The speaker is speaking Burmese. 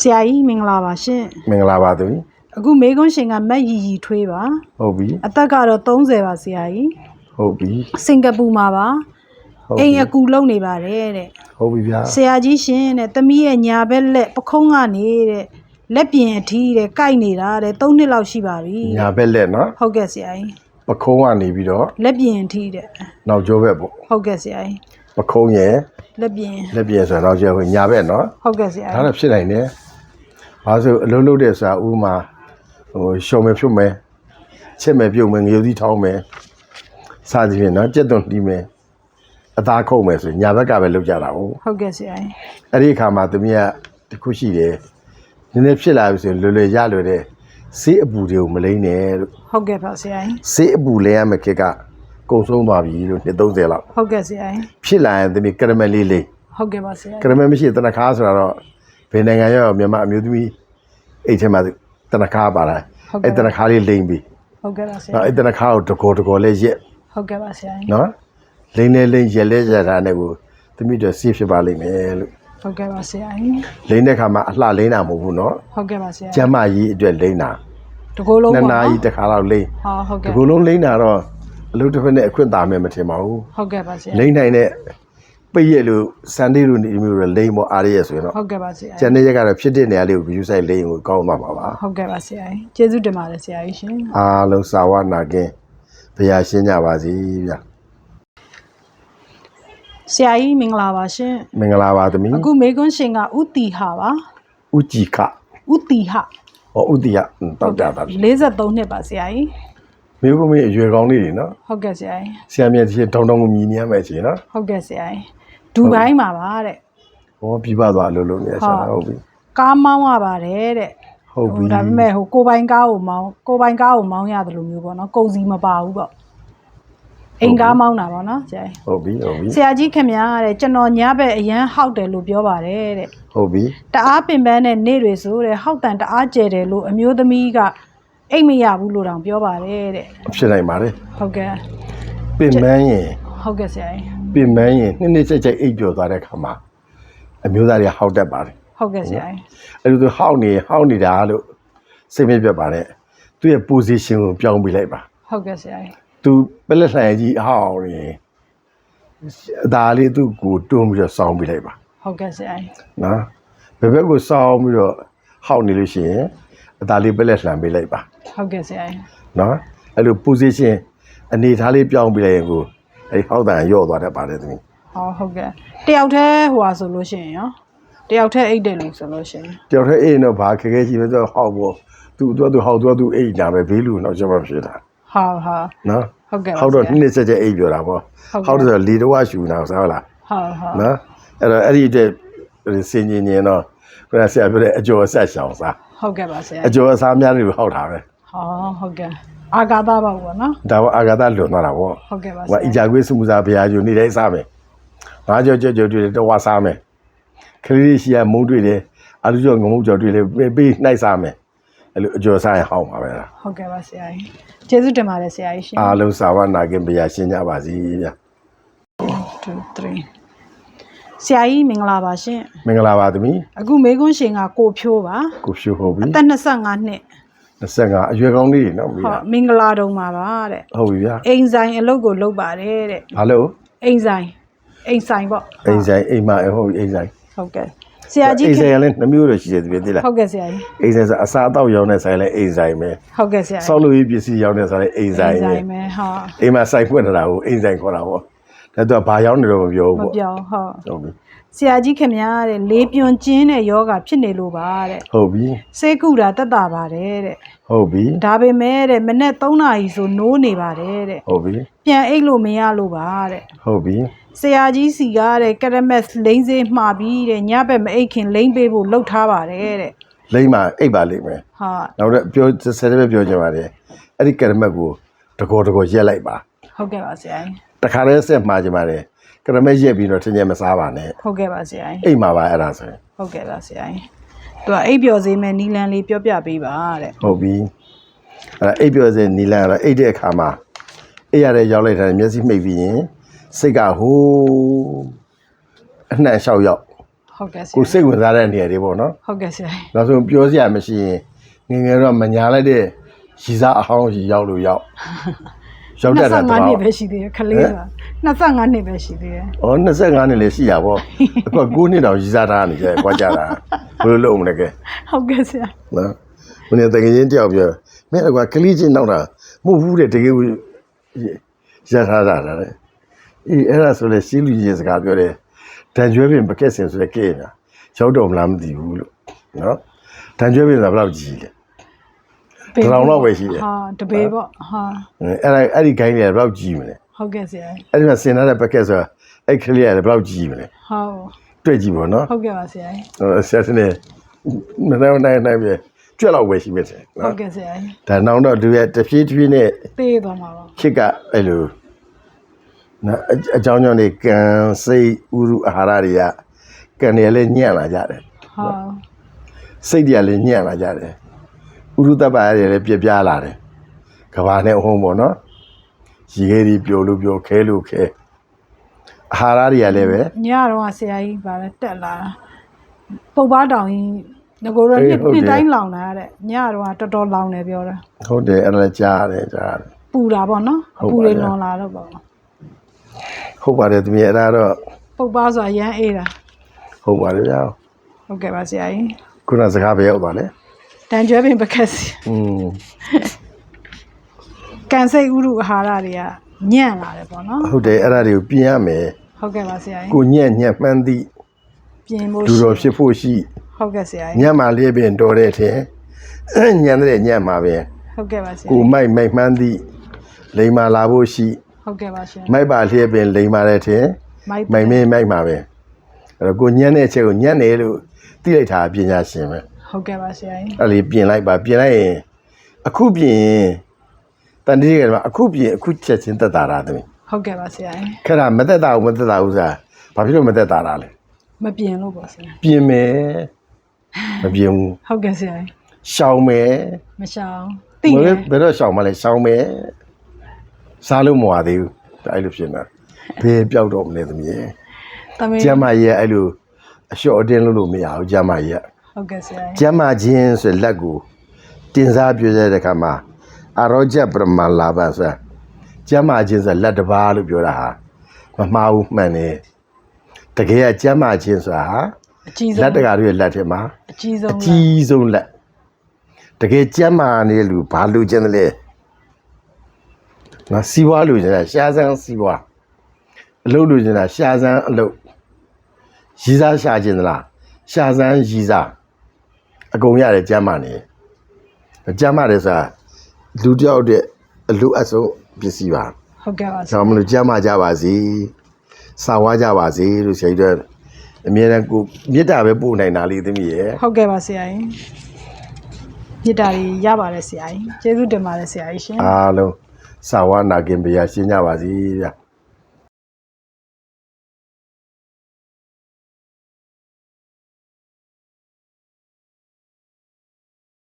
ဆရာကြီးမင်္ဂလာပါရှင်မင်္ဂလာပါသမီးအခုမေကွန်းရှင်ကမက်ရီရီထွေးပါဟုတ်ပြီအသက်ကတော့30ပါဆရာကြီးဟုတ်ပြီစင်ကာပူမှာပါဟုတ်အိပြီမ်အကူလုံနေပါတယ်တဲ့ဟုတ်ပြီဗျာဆရာကြီးရှင်တဲ့သမီးရဲ့ညာဘက်လက်ပခုံးကနေတဲ့လက်ပြင်အထီးတဲ့ကိုက်နေတာတဲ့3နှစ်လောက်ရှိပါပြီညာဘက်လက်နော်ဟုတ်ကဲ့ဆရာကြီးပခုံးကနေပြီးတော့လက်ပြင်အထီးတဲ့နောက်ကျောဘက်ပေါ့ဟုတ်ကဲ့ဆရာကြီးပခုံးရဲ့လက်ပြင်လက်ပြင်ဆိုတော့နောက်ကျောဘက်ညာဘက်နော်ဟုတ်ကဲ့ဆရာဒါကြီးတော့ဖြစ်နိုင်တယ် ဘာလို့အလုံးလုံးတဲ့ဆိုတာဥမာဟိုရှော်မယ်ဖြုတ်မယ်ချက်မယ်ပြုတ်မယ်ငရုတ်သီးထောင်းမယ်စသဖြင့်နော်ကြက်သွန်တီးမယ်အသားခုတ်မယ်ဆိုရင်ညာဘက်ကပဲလောက်ကြတာဟုတ်ဟုတ်ကဲ့ဆရာကြီးအဲ့ဒီအခါမှာသမီးကတခုရှိတယ်နည်းနည်းဖြစ်လာပြီဆိုရင်လွယ်လွယ်ရလွယ်တဲ့ဆေးအပူတွေကိုမလိမ့်နဲ့လို့ဟုတ်ကဲ့ပါဆရာကြီးဆေးအပူလဲရမယ့်ခက်ကကုံဆုံးသွားပြီလို့နှစ်30လောက်ဟုတ်ကဲ့ဆရာကြီးဖြစ်လာရင်သမီးကရမယ်လေးလေးဟုတ်ကဲ့ပါဆရာကရမယ်မရှိရင်တနခါဆိုတာတော့ ဘယ်နိုင်ငံရောက်မြန်မာအမျိုးသမီးအိတ်ထဲမှာတနခါပါလာအဲ့တနခါလေးလိမ့်ပြီဟုတ်ကဲ့ပါဆရာနော်အဲ့တနခါကိုတကောတကောလေးရက်ဟုတ်ကဲ့ပါဆရာကြီးနော်လိမ့်နေလိမ့်ရက်လဲရက်တာနဲ့ကိုသမီးတို့ဆေးဖြစ်ပါလိမ့်မယ်လို့ဟုတ်ကဲ့ပါဆရာကြီးလိမ့်တဲ့ခါမှာအလှလိမ့်တာမဟုတ်ဘူးနော်ဟုတ်ကဲ့ပါဆရာကျမ်းမာရေးအတွက်လိမ့်တာတကိုယ်လုံးနှစ်ပေါ့နာနော်ရီတစ်ခါတော့လိမ့်ဟာဟုတ်ဒီကဲ့ကုလုံးလိမ့်တာတော့အလုပ်တစ်ဖက်နဲ့အခွင့်တာမယ်မထင်ပါဘူးဟုတ်ကဲ့ပါဆရာလိမ့်နိုင်တဲ့ ပိတ်ရက်လို့စန်ဒေးလို့နေမျိုးတော့လိမ့်မအားရရဲ့ဆိုရင်တော့ဟုတ်ကဲ့ပါဆရာကျန်တဲ့ရက်ကတော့ဖြစ်တဲ့နေရာလေးကို view site လိမ့်ကိုကောင်းသွားပါပါဟုတ်ကဲ့ပါဆရာကြီးကျေးဇူးတင်ပါတယ်ဆရာကြီးရှင်အားလုံးစာဝနာကင်းဘုရားရှင်းကြပါစေဗျာဆရာကြီးမင်္ဂလာပါရှင်မင်္ဂလာပါသမီးအခုမေကွန်းရှင်ကဥတီဟာပါဥကြည်ခဥတီဟဟောဥတီယတောက်ကြတာ43နှစ်ပါဆရာကြီးမိဘမင်းအရွယ်ကောင်းလေးတွေနော်ဟုတ်ကဲ့ဆရာကြီးဆရာမြတ်ကြီးတောင်းတောင်းကိုမြည်နေရမယ်ချင်နော်ဟုတ်ကဲ့ဆရာကြီး ဒူဘိုင်းမှာပါတဲ့ဟောပြပသွားအလုပ်လုပ်နေရဆရာဟုတ်ပြီကားမောင်းရပါတယ်တဲ့ဟုတ်ပြီဒါပေမဲ့ဟိုကိုယ်ပိုင်ကားကိုမောင်းကိုယ်ပိုင်ကားကိုမောင်းရတယ်လို့မျိုးပေါ့နော်ကုန်စီမပါဘူးပေါ့အိမ်ကားမောင်းတာပေါ့နော်ဆရာကြီးဟုတ်ပြီဟုတ်ပြီဆရာကြီးခင်ဗျားတဲ့ကျွန်တော်ညဘက်အရန်ဟောက်တယ်လို့ပြောပါတယ်တဲ့ဟုတ်ပြီတအားပင်ပန်းတဲ့နေ့တွေဆိုတဲ့ဟောက်တန်တအားကျဲတယ်လို့အမျိုးသမီးကအိတ်မရဘူးလို့တောင်ပြောပါတယ်တဲ့ဖြစ်နိုင်ပါတယ်ဟုတ်ကဲ့ပင်မန်းရင်ဟုတ်ကဲ့ဆရာကြီး ပင်မန်းရင်နှစ်နှစ်ချက်ချက်အိပ်ပျော်သွားတဲ့ခါမှာအမျိုးသားတွေဟောက်တတ်ပါတယ်ဟုတ်ကဲ့ဆရာကြီးအဲ့လိုသူဟောက်နေဟောက်နေတာလို့စိတ်မပြတ်ပါနဲ့သူ့ရဲ့ position ကိုပြောင်းပြလိုက်ပါဟုတ်ကဲ့ဆရာကြီးသူပလက်လှန်ကြီးအဟောက်ရင်အသာလေးသူ့ကိုတွန်းပြီးတော့စောင်းပြလိုက်ပါဟုတ်ကဲ့ဆရာကြီးနော်ဘယ်ဘက်ကိုစောင်းပြီးတော့ဟောက်နေလို့ရှိရင်အသာလေးပလက်လှန်ပေးလိုက်ပါဟုတ်ကဲ့ဆရာကြီးနော်အဲ့လို position အနေထားလေးပြောင်းပြလိုက်ရင်ကို အဲ့ဒီဟောက်တန်ရော့သွားတတ်ပါတယ်သမီးဟောဟုတ်ကဲ့တယောက်တည်းဟိုဟာဆိုလို့ရှိရင်ရောတယောက်တည်းအိတ်တယ်လို့ဆိုလို့ရှိရင်တယောက်တည်းအိမ်တော့ဘာခက်ခဲရှိလဲဆိုတော့ဟောက်ဖို့သူသူသူဟောက်သူသူအိမ်လာပဲဘေးလူတော့ကျွန်မဖြစ်တာဟာဟာနော်ဟုတ်ကဲ့ပါဟောက်တော့ဆရာနှစ်နှစ်ဆက်ချက်အိပ်ပြောတာပေါ့ဟုတ်ကဲ့ဟောက်တော့ဆိုလေတော့ရှူနေတာစားဟုတ်လားဟာဟာနော်အဲ့တော့အဲ့ဒီအတွက်စင်ញင်ញင်တော့ခရဆရာပြောတဲ့အကျော်အဆက်ရှောင်စားဟုတ်ကဲ့ပါဆရာအကျော်အစားများတယ်လို့ဟောက်တာပဲဟောဟုတ်ကဲ့ အာဂါသပါဘောနော်ဒါကအာဂါသလွန်သွားတာပေါ့ဟုတ်ကဲ့ပါဆဟိုရာအီဂျာကွေးစမှုစားဘုရားကျူနေတိုင်းစားမယ်ငါကြောကြောကြောတွေ့တယ်တော့ဝါစားမယ်ခရီးလေးရှိရမုံတွေ့တယ်အာလူကြောငမုံကြောတွေ့တယ်ပေးပေးနှိုက်စားမယ်အဲ့လိုအကျော်စားရင်ဟောက်ပါပဲလားဟုတ်ကဲ့ပါဆရာကြီးကျေးဇူးတင်ပါတယ်ဆရာကြီးရှင်အားလုံးစာဝနာခင်ဘုရားရှင်းကြပါစေဗျာ2 3ဆရာကြီးမင်္ဂလာပါရှင်မင်္ဂလာပါသမီးအခုမေကွန်းရှင်ကကိုဖြိုးပါကိုဖြူဟုတ်ပြီအသက်25နှစ် 25အရွယ်ကောင်းလေးနော်မင်းဟောမင်္ဂလာတုံပါပါတဲ့ဟုတ်ပြီဗျာအိမ်ဆိုင်အလုပ်ကိုလုပ်ပါတယ်တဲ့ဘာလို့အိမ်ဆိုင်အိမ်ဆိုင်ပေါ့အိမ်ဆိုင်အိမ်မအဟုတ်အိမ်ဆိုင်ဟုတ်ကဲ့ဆရာကြီးအိမ်ခင်ဆိုင်ကလည်းနှမျိုးတော့ရှိတယ်တပြည့်သိလားဟုတ်ကဲ့ဆရာကြီးအိမ်ဆိုင်ဆိုအစားအသောက်ရောင်းတဲ့ဆိုင်လည်းအိမ်ဆိုင်ပဲဟုတ်ကဲ့ဆရာဆောက်လို့ရေးပစ္စည်းရောင်းတဲ့ဆိုင်လည်းအိမ်ဆိုင်ပဲဆိုင်မယ်ဟာအိမ်မှာဆိုင်ဖွင့်နေတာကိုအိမ်ဆိုင်ခေါ်တာပေါ့ဒါတော့ဘာရောင်းနေတော့မပြောဘူးမပေါ့ပြောဟုတ်ဟုတ်ပြီ ဆရာကြီးခင်ဗျားတဲ့လေးပြွန်ကျင်းတဲ့ယောဂဖြစ်နေလို့ပါတဲ့ဟုတ်ပြီစေကုတာတက်တာပါတယ်တဲ့ဟုတ်ပြီဒါပေမဲ့တဲ့မနေ့3နာရီဆိုနိုးနေပါတယ်တဲ့ဟုတ်ပြီပြန်အိတ်လို့မရလို့ပါတဲ့ဟုတ်ပြီဆရာကြီးစီကားတဲ့ကရမက်လိမ့်စေးမှာပြီးတဲ့ညဘက်မအိတ်ခင်လိမ့်ပေးဖို့လှုပ်ထားပါတယ်တဲ့လိမ့်မှာအိပ်ပါလိမ့်မယ်ဟာနောက်တော့ပြောဆယ်တည်းပဲပြောချင်ပါတယ်အဲ့ဒီကရမက်ကိုတကောတကောရက်လိုက်ပါဟုတ်ကဲ့ပါဆရာကြီးတခါတည်းဆက်မှာချင်ပါတယ် ကရမက်ရက်ပြီးတော့ထင်ကြမစားပါနဲ့ဟုတ်ကဲ့ပါဆရာကြီးအိမ်မှာပါအဲ့ဒါဆိုရင်ဟုတ်ကဲ့ပါဆရာကြီးသူကအိတ်ပျော်စေမဲ့နီလန်လေးပြောပြပေးပါတဲ့ဟုတ်ပြီအဲ့ဒါအိပ်ပြောစင်နီလန်ကတော့အိပ်တဲ့အခါမှာအိပ်ရတဲ့ရောက်လိုက်တာမျက်စိမှိတ်ပြီးရင်စိတ်ကဟိုးအနှံ့လျှောက်ရောက်ဟဟုတ်ကဲ့ဆရာကိုစိတ်ဝင်စားတဲ့နေရာတွေပေါ့နော်ဟုတ်ကဲ့ဆရာနောက်ဆုံးပြောစရာမရှိရင်ငယ်ငယ်တော့မညာလိုက်တဲ့ရီစားအဟောင်းကြီးရောက်လို့ရောက် ရောက်တတ်တာ25တော့နှစ်ပဲရှိသေးတယ်ခလေးက25နှစ်ပဲရှိသေးတယ်ဩ25နှစ်လည်းရှိရပါဘောအခု9နှစ်တောင်ရီစားထားနေကြတယ်ကြွားကြတာဘယ်လိုလုပ်မလဲကဲဟုတ်ကဲ့ဆရာနော်မင်းတကယ်ချင်းတယောက်ပြောမင်းကွာကလေးချင်းနောက်တာမဟုတ်ဘူးတဲ့တကယ်ရထားတာတဲ့အေးအဲ့ဒါဆိုလေရှင်းလူကြီးစကားပြောတယ်တန်ကျွဲပင်ပကက်စင်ဆိုတဲ့ကဲတာရောက်တော့မလားမသိဘူးလို့နော်တန်ကျွဲပင်ဆိုတာဘယ်လောက်ကြီးလဲ တစ်တောင်လောက်ပဲရှိတယ်ဟာတပေပေါ့ဟာအဲ့ဒါအဲ့ဒီဂိုင်းလေးကဘယ်လောက်ကြီးမလဲဟုတ်ကဲ့ဆရာအဲ့ဒီမှာဆင်ထားတဲ့ပကက်ဆိုတာအဲ့ကလေးကလည်းဘယ်လောက်ကြီးမလဲဟုတ်တွေ့ကြည့်ပါနော်ဟုတ်ကဲ့ပါဆရာဟိုဆက်စနေမနေ့နိုင်နိုင်ပြကြွက်လောက်ပဲရှိမယ်တဲ့ဟုနော်တ်ကဲ့ဆရာဒါနောက်တော့သူရဲ့တဖြည်းဖြည်းနဲ့သေးသွားမှာပါခစ်ကအဲ့လိုနော်အအကြောင်းကြောင့်နေကံစိတ်ဥရုအာဟာရတွေကကံတွေလည်းညံ့လာကြတယ်ဟုတ်စိတ်တွေကလည်းညံ့လာကြတယ် ဥရုတ္တပ္ပတွေလည်းပြပြလာတယ်ကဘာနဲ့အုံးပေါ့နော်ရေခဲတွေပြိုလို့ပြိုခဲလို့ခဲအာဟာရတွေကလည်းပဲညတော့ကဆရာကြီးဗာလဲတက်လာတာပုတ်ပါတောင်ကြီးငကိုတော့အေးနှစ်ဟုတ်တယ်နှစ်တိုင်းလောင်တာတဲ့ညတော့ကတော်တော်လောင်တယ်ပြောတာဟုတ်တယ်အဲ့ဒါလည်းကြားရတယ်ကြားရတယ်ပူတာပေါ့နော်ဟုတ်အပူပါတွေရဲ့လွန်လာတော့ပေါ့ဟုတ်ပါတယ်သူမြအဲ့ဒါတော့ပုတ်ပါဆိုတာရမ်းအေးတာဟုတ်ပါတယ်ဗျာဟုတ်ကဲ့ပါဆရာကြီးခုနစကားပဲရောက်ပါလေ တန်ကျွဲပင်ပကက်စီอืมကန်စိတ်ဥရုအာဟာရတွေကညံ့လာတယ်ပေါ့နော်ဟုတ်တယ်အဲ့ဒါတွေကိုပြင်ရမယ်ဟုတ်ကဲ့ပါဆရာကြီးကိုညံ့ညံ့မှန်းသည့်ပြင်ဖို့ဒူတော်ဖြစ်ဖို့ရှိဟုတ်ကဲ့ဆရာညံ့ကြီးမှလေးပင်တော်တဲ့ထင်ညံ့တဲ့ညံ့မှာပဲဟုတ်ကဲ့ပါဆရာကိုကြီးမိုက်မိုက်မှန်းသည့်လိမ်မာလာဖို့ရှိဟုတ်ကဲ့ပါဆရာမိုက်ပါလျက်ပင်လိမ်မာတဲ့ထင်မိုက်မိုက်မင်းမိုက်မှာပဲအဲ့တော့ကိုညံ့တဲ့အချက်ကိုညံ့တယ်လို့သိလိုက်တာပညာရှင်ပဲ ဟုတ်ကဲ့ပါဆရာကြီးအဲ့လေပြင်လိုက်ပါပြင်လိုက်ရင်အခုပြင်ရင်တန်တိကလည်းအခုပြင်အခုချက်ချင်းတက်တာတာသမီးဟုတ်ကဲ့ပါဆရာကြီးခက်တာမတက်တာဘူးမတက်တာဘူးစားဘာဖြစ်လို့မတက်တာတာလဲမပြင်လို့ပေါ့ဆရာပြင်မယ်မပြင်ဘူးဟုတ်ကဲ့ဆရာကြီးရှောင်မယ်မရှောင်သိဘတယ်ယ်ဘယ်တော့ရှောင်မလဲရှောင်မယ်စားလို့မဝသေးဘူးဒါအဲ့လိုဖြစ်နေတာဘေးပြောက်တော့မလဲသမီးရဲ့တမင်ကျမ်းမကြီးရဲ့အဲ့လိုအလျှော့အတင်းလို့လို့မရဘူးကျမ်းမကြီးရဲ့ ဟုတ်ကဲ့ဆရာကြီးကျမ်းမချင်းဆိုလက်ကိုတင်စားပြရတဲ့ခါမှာအရောဂျပရမလာဘဆိုကျမ်းမချင်းဆိုလက်တစ်ပါးလို့ပြောတာဟာမမှားဘူးမှန်တယ်တကယ်ကကျမ်းမချင်းဆိုတာဟာအကြီးဆုံးလက်တကာတို့ရဲ့လက်ထဲမှာအကြီးဆုံးအကြီးဆုံးလက်တကယ်ကျမ်းမာနေလူဘာလူကျင်တယ်လဲငါစီးပွားလူကျင်တာရှားစမ်းစီးပွားအလုပ်လူကျင်တာရှားစမ်းအလုပ်ရည်စားရှားကျင်သလားရှားစမ်းရည်စား အကုန်ရတယ်ကျမ်းမာနေကျမ်းမာတယ်ဆိုတာလူတစ်ယောက်ရဲ့အလူအဆုံးပစ္စည်းပါဟုတ်ကဲ့ပါဆဆောရာင်းမလို့ကျမ်းမာကြပါစေစာဝါကြပါစေလို့ဆရာကြီးတို့အမြဲတမ်းကိုမေတ္တာပဲပို့နိုင်တာလေးသမီးရဲ့ဟုတ်ကဲ့ပါဆရာကြီးမြစ်တာကြီးရပါတယ်ဆရာကြီးကျေးဇူးတင်ပါတယ်ဆရာကြီးရှင်အားလုံးစာဝါနာကင်ဗျာရှင်းကြပါစေဗျာ